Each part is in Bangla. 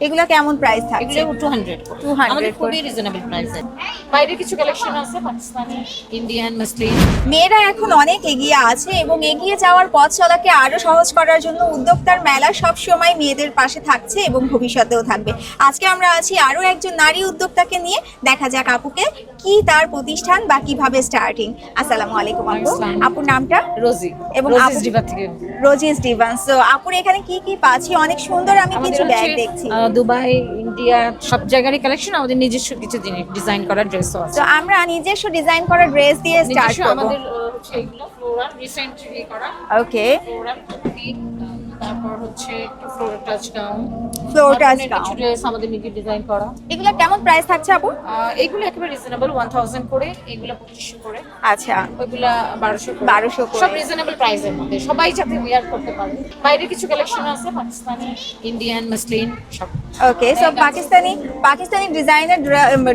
এগুলো কেমন প্রাইস থাকছে? এগুলো টু হান্ড্রেড 200 আমাদের খুবই রিজনেবল প্রাইসে বাইরে কিছু কালেকশন আছে? পাকিস্তানি ইন্ডিয়ান মুসলিম মেয়েরা এখন অনেক এগিয়ে আছে এবং এগিয়ে যাওয়ার পথ চলাকে আরও সহজ করার জন্য উদ্যোক্তার মেলা সব সময় মেয়েদের পাশে থাকছে এবং ভবিষ্যতেও থাকবে। আজকে আমরা আছি আরও একজন নারী উদ্যোক্তাকে নিয়ে। দেখা যাক আপুকে কি তার প্রতিষ্ঠান বা কীভাবে স্টার্টিং আসসালামু আলাইকুম আপু। আপুর নামটা? রোজি। এবং আপু- ডিবা থেকে। রোজিস ডিভান্স তো আপুর এখানে কি কি পাচ্ছি? অনেক সুন্দর আমি কিছু ব্যাগ দেখছি। দুবাই ইন্ডিয়া সব জায়গারই কালেকশন আমাদের নিজস্ব কিছু জিনিস ডিজাইন করা ড্রেসও আছে। তো আমরা নিজস্ব ডিজাইন করা ড্রেস দিয়ে স্টার্ট করব। আমাদের হচ্ছে এগুলো ফ্লোরাল রিসেন্টলি করা ওকে ফ্লোরাল তারপর হচ্ছে floor touch gown floor touch gown dress আমাদের নিজে ডিজাইন করা। এগুলা কেমন প্রাইস থাকছে আপু? এগুলো একেবারে রিজনেবল 1000 করে। এগুলো 2500 করে। আচ্ছা। 1200 1200 করে। সব রিজনেবল প্রাইসের মধ্যে। সবাই যাতে করতে পারে। বাইরে কিছু কালেকশন আছে পাকিস্তানি ইন্ডিয়ান মুসলিম সব। ওকে সো পাকিস্তানি পাকিস্তানি ডিজাইনের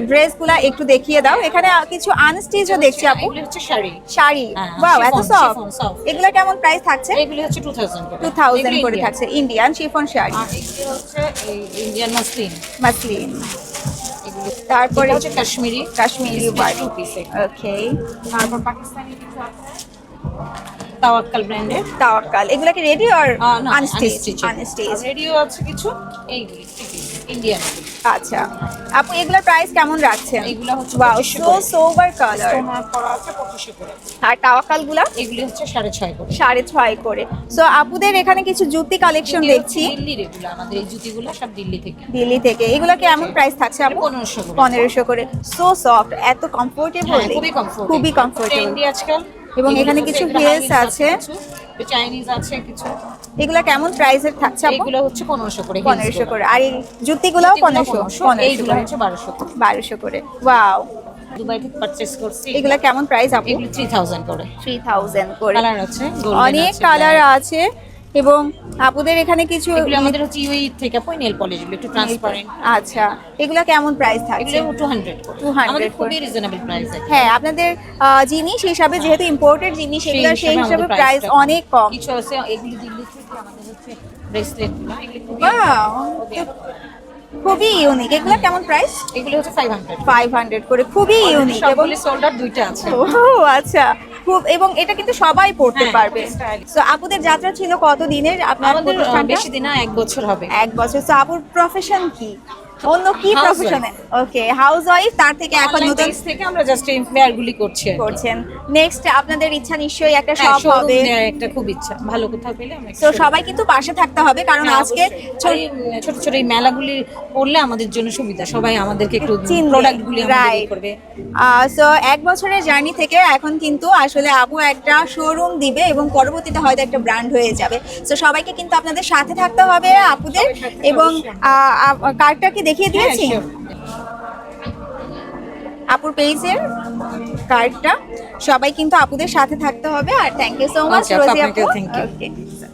ড্রেসগুলা একটু দেখিয়ে দাও। এখানে কিছু আনস্টিচও দেখছি আপু। এগুলো হচ্ছে শাড়ি। শাড়ি। হ্যাঁ, ওয়াও এত সফট এগুলা কেমন প্রাইস থাকছে? এগুলো হচ্ছে 2000 2000 ডিজাইন করে থাকছে ইন্ডিয়ান শিফন শাড়ি হচ্ছে ইন্ডিয়ান মাসলিন মাসলিন তারপরে হচ্ছে Kashmiri. Kashmiri two piece okay তারপর পাকিস্তানি কিছু আছে? তাওয়াক্কাল ব্র্যান্ডের তাওয়াক্কাল। এগুলা কি রেডি অর আনস্টিচ আনস্টিচ রেডিও আছে কিছু? এই ইন্ডিয়ান আচ্ছা। আপু এগুলোর প্রাইস কেমন রাখছেন? এগুলো হচ্ছে wow 2500 so. Sober colour stone করা আছে পঁচিশশো করে। আর তাওয়াক্কালগুলা এগুলি হচ্ছে সাড়ে ছয় করে। সাড়ে ছয় করে। সো আপুদের এখানে কিছু জুতি কালেকশন দেখছি। দিল্লির এগুলো আমাদের এই জুতিগুলো সব দিল্লি থেকে। দিল্লি থেকে। এগুলো কেমন প্রাইস থাকছে আপু? পনেরোশো করে। সো সফট এত কমফোর্টেবল হ্যাঁ, খুবই কমফোর্ট খুবই কমফোর্টেবল আজকাল। এবং এখানে কিছু heels আছে। চাইনিজ আছে কিছু। এগুলো কেমন প্রাইসের থাকছে এগুলো হচ্ছে পনেরোশো করে পনেরোশো করে। আর এই জুতিগুলোও পনেরোশো 1500, পনেরোশো এইগুলো করে। হচ্ছে বারোশো বারোশো করে। ওয়াও দুবাই থেকে পারচেস করছি। এগুলো কেমন প্রাইস আপু? এগুলো থ্রি থাউজেন্ড করে। থ্রি থাউজেন্ড করে। কালার আছে অনেক কালার আছে। এবং আপুদের এখানে কিছু এগুলো আমাদের হচ্ছে ইউই থেকে পয় নেল পলিশ এগুলো একটু ট্রান্সপারেন্ট আচ্ছা এগুলো কেমন প্রাইস থাকছে? এগুলো টু হান্ড্রেড 200 আমাদের খুবই রিজনেবল প্রাইস হ্যাঁ আপনাদের জিনিস হিসাবে যেহেতু ইম্পোর্টেড জিনিস এগুলো সেই হিসাবে প্রাইস অনেক কম। কিছু আছে এগুলি দিল্লি থেকে আমাদের হচ্ছে ব্রেসলেট এগুলো খুবই ইউনিক এগুলো কেমন প্রাইস এগুলো হচ্ছে ফাইভ হান্ড্রেড ফাইভ হান্ড্রেড করে। খুবই ইউনিক এবং সোল্ডার দুইটা আছে। ও আচ্ছা। খুব এবং এটা কিন্তু সবাই পড়তে হ্যাঁ, পারবে। তো আপুদের যাত্রা ছিল কত দিনের আপনার বেশি দিন এক বছর হবে। এক বছর। তো আপুর প্রফেশন কি? অন্য কি প্রফেশনে ওকে হাউস ওয়াইফ তার থেকে এখন নতুন থেকে আমরা জাস্ট গুলি করছি করছেন। নেক্সট আপনাদের ইচ্ছা নিশ্চয়ই একটা হ্যাঁ, শপ হবে। একটা খুব ইচ্ছা। ভালো কোথাও পেলে আমরা তো সবাই কিন্তু পাশে থাকতে হবে কারণ হ্যাঁ, আজকে ছোট ছোট এই মেলাগুলি করলে আমাদের জন্য সুবিধা। সবাই আমাদেরকে একটু প্রোডাক্ট গুলি ইয়ে করবে। সো এক বছরের জার্নি থেকে এখন কিন্তু আসলে আপু একটা শোরুম দিবে এবং পরবর্তীতে হয়তো একটা ব্র্যান্ড হয়ে যাবে। তো সবাইকে কিন্তু আপনাদের সাথে থাকতে হবে আপুদের সবার সাথে এবং অবশ্যই। দেখিয়ে দিয়েছি হ্যাঁ, sure. আপুর পেজের কার্ডটা সবাই কিন্তু আপুদের সাথে থাকতে হবে আর thank you so much Rosy আপু you. Okay.